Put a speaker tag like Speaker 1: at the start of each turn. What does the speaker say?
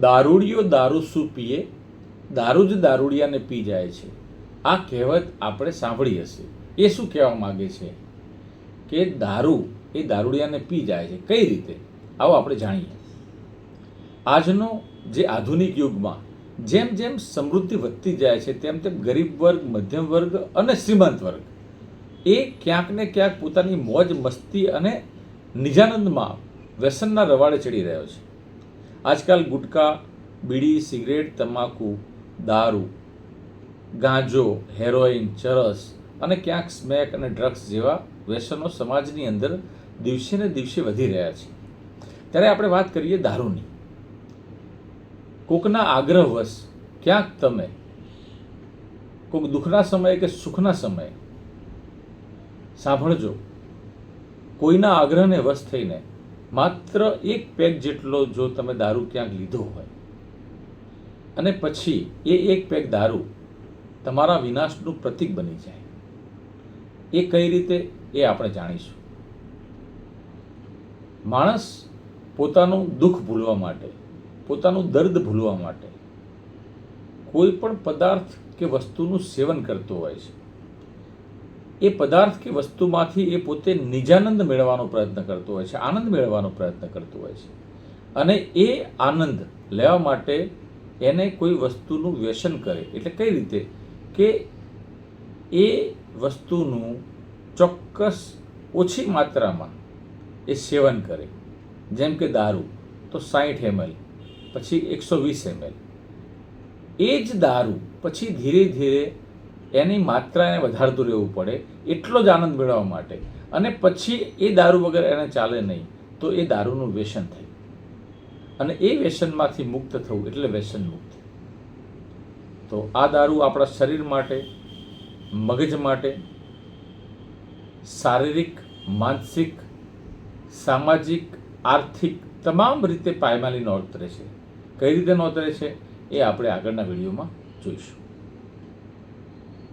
Speaker 1: દારૂડિયો દારૂ શું પીએ? દારૂ જ દારૂડિયાને પી જાય છે. આ કહેવત આપણે સાંભળી હશે. એ શું કહેવા માગે છે? કે દારૂ એ દારૂડિયાને પી જાય છે. કઈ રીતે? આવો આપણે જાણીએ. આજનો જે આધુનિક યુગમાં જેમ જેમ સમૃદ્ધિ વધતી જાય છે, તેમ તેમ ગરીબ વર્ગ, મધ્યમ વર્ગ અને શ્રીમંત વર્ગ એ ક્યાંક ને ક્યાંક પોતાની મોજ, મસ્તી અને નિજાનંદમાં વ્યસનના રવાડે ચડી રહ્યો છે. આજકાલ ગુટકા, બીડી, સિગરેટ, તમાકુ, દારૂ, ગાંજો હેરોઇન ચરસ અને ક્યાંક સ્મેક અને ડ્રગ્સ જેવા વ્યસનો સમાજની અંદર દિવસે ને દિવસે વધી રહ્યા છે. ત્યારે આપણે વાત કરીએ દારૂની. કોકના આગ્રહવશ ક્યાંક તમે કોઈક દુઃખના સમયે કે સુખના સમયે, સાંભળજો, કોઈના આગ્રહને વશ થઈને માત્ર એક પેગ જેટલો જો તમે દારૂ ક્યાંક લીધો હોય. અને પછી એ એક પેગ દારૂ તમારા વિનાશનું પ્રતીક બની જાય. એ કઈ રીતે? એ આપણે જાણીશું. માણસ પોતાનું દુઃખ ભૂલવા માટે, પોતાનું દર્દ ભૂલવા માટે કોઈ પણ પદાર્થ કે વસ્તુનું સેવન કરતો હોય છે. એ પદાર્થ કે વસ્તુમાંથી એ પોતે નિજાનંદ મેળવવાનો પ્રયત્ન કરતો હોય છે, આનંદ મેળવવાનો પ્રયત્ન કરતો હોય છે. અને એ આનંદ લેવા માટે એને કોઈ વસ્તુનું વ્યસન કરે. એટલે કઈ રીતે? કે એ વસ્તુનું ચોક્કસ ઓછી માત્રામાં એ સેવન કરે. જેમ કે દારૂ, તો સાહીઠ એમએલ, પછી એકસો વીસ એમએલ. એ જ દારૂ પછી ધીરે ધીરે એની માત્રાને વધારતું રહેવું પડે એટલો જ આનંદ મેળવવા માટે. અને પછી એ દારૂ વગર એને ચાલે નહીં, તો એ દારૂનું વ્યસન થાય. અને એ વ્યસનમાંથી મુક્ત થવું એટલે વ્યસન મુક્ત. તો આ દારૂ આપણા શરીર માટે, મગજ માટે, શારીરિક, માનસિક, સામાજિક, આર્થિક તમામ રીતે પાયમાલી નોતરે છે. કઈ રીતે નોતરે છે એ આપણે આગળના વિડીયોમાં જોઈશું.